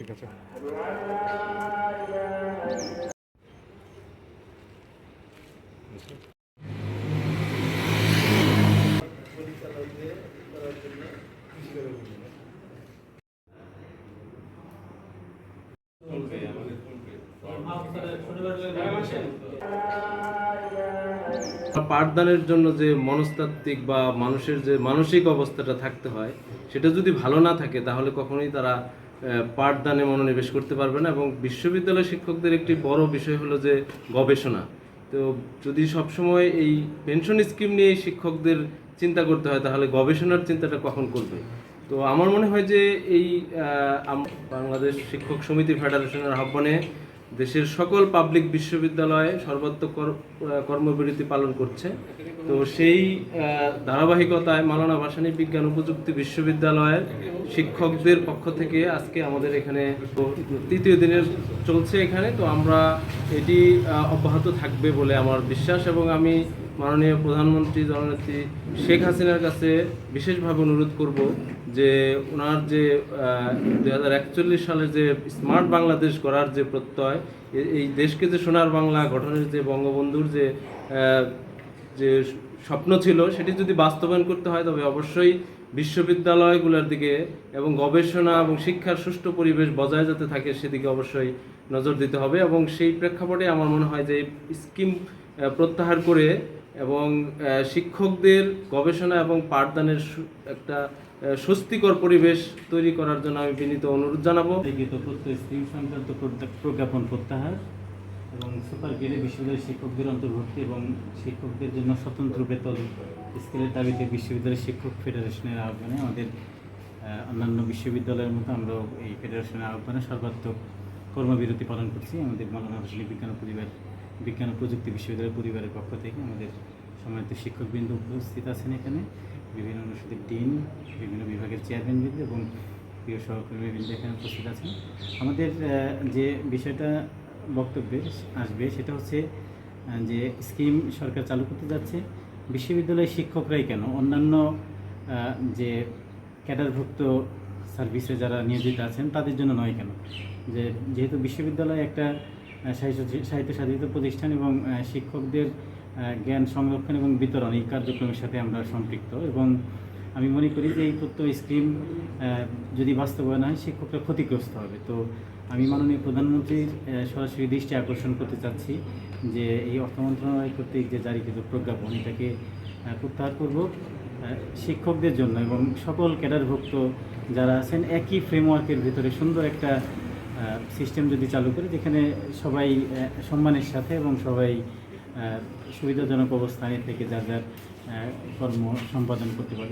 ঠিক আছে। পাঠদানের জন্য যে মনস্তাত্ত্বিক বা মানুষের যে মানসিক অবস্থাটা থাকতে হয়, সেটা যদি ভালো না থাকে, তাহলে কখনোই তারা পাঠদানে মনোনিবেশ করতে পারবে না এবং বিশ্ববিদ্যালয় শিক্ষকদের একটি বড় বিষয় হলো যে গবেষণা। তো যদি সবসময় এই পেনশন স্কিম নিয়ে শিক্ষকদের চিন্তা করতে হয়, তাহলে গবেষণার চিন্তাটা কখন করবে? তো আমার মনে হয় যে এই বাংলাদেশ শিক্ষক সমিতি ফেডারেশনের আহ্বানে দেশের সকল পাবলিক বিশ্ববিদ্যালয়ে সর্বাত্মক কর্মবিরতি পালন করছে। তো সেই ধারাবাহিকতায় মালানা ভাসানী বিজ্ঞান ও প্রযুক্তি বিশ্ববিদ্যালয়ের শিক্ষকদের পক্ষ থেকে আজকে আমাদের এখানে তৃতীয় দিনের চলছে এখানে। তো আমরা এটি অব্যাহত থাকবে বলে আমার বিশ্বাস এবং আমি মাননীয় প্রধানমন্ত্রী জননেত্রী শেখ হাসিনার কাছে বিশেষভাবে অনুরোধ করব যে ওনার যে দু হাজার একচল্লিশ সালে যে স্মার্ট বাংলাদেশ গড়ার যে প্রত্যয় এই দেশকে যে সোনার বাংলা গঠনের যে বঙ্গবন্ধুর যে যে স্বপ্ন ছিল, সেটি যদি বাস্তবায়ন করতে হয়, তবে অবশ্যই বিশ্ববিদ্যালয়গুলোর দিকে এবং গবেষণা এবং শিক্ষার সুষ্ঠু পরিবেশ বজায় যাতে থাকে, সেদিকে অবশ্যই নজর দিতে হবে এবং সেই প্রেক্ষাপটে আমার মনে হয় যে স্কিম প্রত্যাহার করে এবং শিক্ষকদের গবেষণা এবং পাঠদানের একটা স্বস্তিকর পরিবেশ তৈরি করার জন্য আমি বিনীত অনুরোধ জানাব। স্কিম সংক্রান্ত প্রজ্ঞাপন প্রত্যাহার এবং সুপার গ্রেডে বিশ্ববিদ্যালয়ের শিক্ষকদের অন্তর্ভুক্তি এবং শিক্ষকদের জন্য স্বতন্ত্র বেতন স্কেলের দাবিতে বিশ্ববিদ্যালয় শিক্ষক ফেডারেশনের আহ্বানে আমাদের অন্যান্য বিশ্ববিদ্যালয়ের মতো আমরা এই ফেডারেশনের আহ্বানে সর্বাত্মক কর্মবিরতি পালন করছি। আমাদের মালানা বিজ্ঞান পরিবার বিজ্ঞান ও প্রযুক্তি বিশ্ববিদ্যালয় পরিবারের পক্ষ থেকে আমাদের সম্মানিত শিক্ষকবৃন্দ উপস্থিত আছেন এখানে। বিভিন্ন অনুষদের ডিন, বিভিন্ন বিভাগের চেয়ারম্যানবৃন্দ এবং প্রিয় সহকর্মীবৃন্দ এখানে উপস্থিত আছেন। আমাদের যে বিষয়টা বক্তব্যে আসবে সেটা হচ্ছে যে স্কিম সরকার চালু করতে যাচ্ছে, বিশ্ববিদ্যালয়ের শিক্ষকরাই কেন? অন্যান্য যে ক্যাডারভুক্ত সার্ভিসে যারা নিয়োজিত আছেন, তাদের জন্য নয় কেন? যে যেহেতু বিশ্ববিদ্যালয় একটা সাহিত্য সাধিত প্রতিষ্ঠান এবং শিক্ষকদের জ্ঞান সংরক্ষণ এবং বিতরণ এই কার্যক্রমের সাথে আমরা সম্পৃক্ত এবং আমি মনে করি যে এই তথ্য স্কিম যদি বাস্তবায়ন হয়, শিক্ষকরা ক্ষতিগ্রস্ত হবে। তো আমি মাননীয় প্রধানমন্ত্রীর সরাসরি দৃষ্টি আকর্ষণ করতে চাচ্ছি যে এই অর্থ মন্ত্রণালয় কর্তৃক যে জারিকৃত প্রজ্ঞাপন, এটাকে প্রত্যাহার করব শিক্ষকদের জন্য এবং সকল ক্যাডারভুক্ত যারা আছেন, একই ফ্রেমওয়ার্কের ভিতরে সুন্দর একটা সিস্টেম যদি চালু করে, যেখানে সবাই সম্মানের সাথে এবং সবাই সুবিধাজনক অবস্থানে থেকে যার যার কর্ম সম্পাদন করতে পারবে